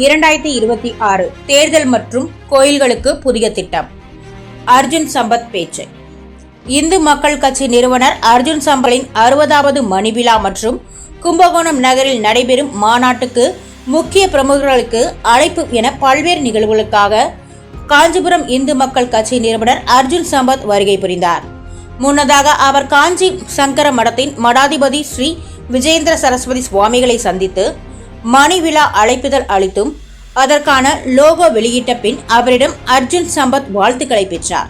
இரண்டாயிரத்தி இருபத்தி ஆறு தேர்தல் மற்றும் கோயில்களுக்கு புதிய திட்டம். அர்ஜுன் சம்பத் பேச்சு. இந்து மக்கள் கட்சி நிறுவனர் அர்ஜுன் சம்பலின் அறுபதாவது மணிவிழா மற்றும் கும்பகோணம் நகரில் நடைபெறும் மாநாட்டுக்கு முக்கிய பிரமுகர்களுக்கு அழைப்பு என பல்வேறு நிகழ்வுகளுக்காக காஞ்சிபுரம் இந்து மக்கள் கட்சி நிறுவனர் அர்ஜுன் சம்பத் வருகை புரிந்தார். முன்னதாக அவர் காஞ்சி சங்கர மடத்தின் மடாதிபதி ஸ்ரீ விஜேந்திர சரஸ்வதி சுவாமிகளை சந்தித்து மணி விழா அழைப்புதல் அளித்தும் அதற்கான லோகோ வெளியிட்ட பின் அவரிடம் அர்ஜுன் சம்பத் வாழ்த்துக்களை பெற்றார்.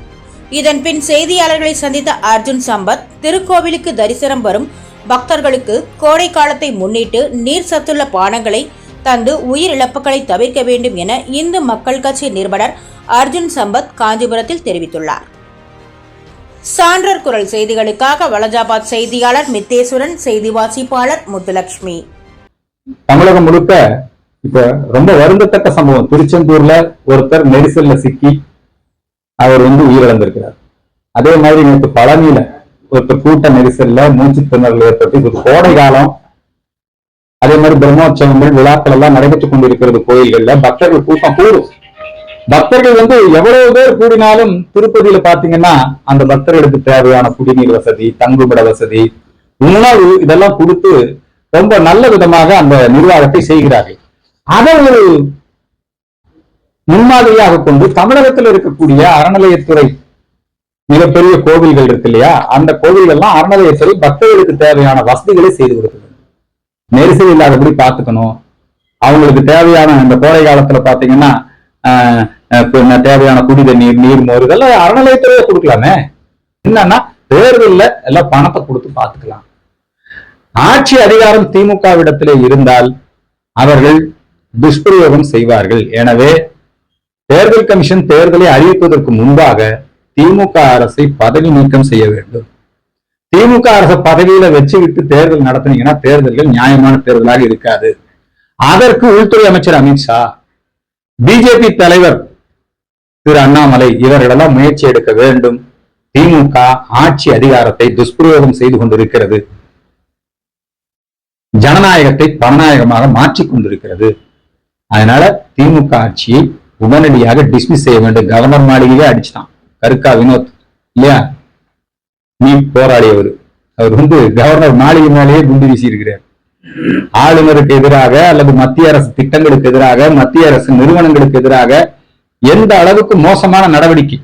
இதன் பின் செய்தியாளர்களை சந்தித்த அர்ஜுன் சம்பத் திருக்கோவிலுக்கு தரிசனம் வரும் பக்தர்களுக்கு கோடை காலத்தை முன்னிட்டு நீர் சத்துள்ள பானங்களை தந்து உயிரிழப்புகளை தவிர்க்க வேண்டும் என இந்து மக்கள் கட்சி நிறுவனர் அர்ஜுன் சம்பத் காஞ்சிபுரத்தில் தெரிவித்துள்ளார். சான்றர் குரல் செய்திகளுக்காக வலஜாபாத் செய்தியாளர் மித்தேஸ்வரன் செய்தி வாசிப்பாளர் முத்துலட்சுமி தமிழகம் முழுக்க இப்ப ரொம்ப வருந்தத்தக்க சம்பவம். திருச்செந்தூர்ல ஒருத்தர் நெரிசல்ல சிக்கி அவர் வந்து உயிரிழந்திருக்கிறார். அதே மாதிரி நேற்று பழனியில ஒருத்தர் கூட்ட நெரிசல்ல மூச்சு திணறல் ஏற்பட்டு இது கோடை காலம். அதே மாதிரி பிரம்மோற்சவங்கள் விழாக்கள் எல்லாம் நடைபெற்றுக் கொண்டிருக்கிறது கோயில்கள்ல. பக்தர்கள் கூட்டம் கூடும். பக்தர்கள் வந்து எவ்வளவு பேர் கூடினாலும் திருப்பதியில பாத்தீங்கன்னா அந்த பக்தர்களுக்கு தேவையான குடிநீர் வசதி தங்குமிட வசதி உணவு இதெல்லாம் கொடுத்து ரொம்ப நல்ல விதமாக அந்த நிர்வாகத்தை செய்கிறார்கள். அதை ஒரு முன்மாதிரியாக கொண்டு தமிழகத்தில் இருக்கக்கூடிய அறநிலையத்துறை மிகப்பெரிய கோவில்கள் இருக்கு இல்லையா? அந்த கோவில்கள்லாம் அறநிலையத்துறை பக்தர்களுக்கு தேவையான வசதிகளை செய்து கொடுக்குது. நெரிசல் இல்லாதபடி பார்த்துக்கணும். அவங்களுக்கு தேவையான இந்த கோடை காலத்துல பாத்தீங்கன்னா ஆஹ், தேவையான குடி தண்ணீர் நீர் மோர் இதெல்லாம் அறநிலையத்துறையை கொடுக்கலாமே. என்னன்னா தேர்தல்ல எல்லாம் பணத்தை கொடுத்து பார்த்துக்கலாம். ஆட்சி அதிகாரம் திமுகவிடத்திலே இருந்தால் அவர்கள் துஷ்பிரயோகம் செய்வார்கள். எனவே தேர்தல் கமிஷன் தேர்தலை அறிவிப்பதற்கு முன்பாக திமுக அரசை பதவி நீக்கம் செய்ய வேண்டும். திமுக அரசு பதவியில வச்சுக்கிட்டு தேர்தல் நடத்தினீங்கன்னா தேர்தல்கள் நியாயமான தேர்தலாக இருக்காது. அதற்கு உள்துறை அமைச்சர் அமித்ஷா பிஜேபி தலைவர் திரு அண்ணாமலை இவர்களெல்லாம் முயற்சி எடுக்க வேண்டும். திமுக ஆட்சி அதிகாரத்தை துஷ்பிரயோகம் செய்து கொண்டிருக்கிறது. ஜனநாயகத்தை பணநாயகமாக மாற்றி கொண்டிருக்கிறது. அதனால திமுக ஆட்சியை உடனடியாக டிஸ்மிஸ் செய்ய வேண்டும். கவர்னர் மாளிகையே அடிச்சுதான் கருக்கா வினோத். இல்லையா? நீ போராடியவர். அவர் வந்து கவர்னர் மாளிகை மேலேயே குண்டு வீசி இருக்கிறார் ஆளுநருக்கு எதிராக அல்லது மத்திய அரசு திட்டங்களுக்கு எதிராக மத்திய அரசு நிறுவனங்களுக்கு எதிராக எந்த அளவுக்கு மோசமான நடவடிக்கை.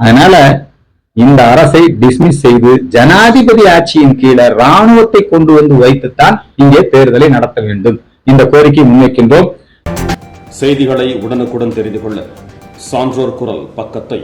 அதனால இந்த அரசை டிஸ்மிஸ் செய்து ஜனாதிபதி ஆட்சியின் கீழே ராணுவத்தை கொண்டு வந்து வைத்துத்தான் இங்கே தேர்தலை நடத்த வேண்டும். இந்த கோரிக்கை முன்வைக்கின்றோம். செய்திகளை உடனுக்குடன் தெரிந்து கொள்ள சான்றோர் குரல் பக்கத்தை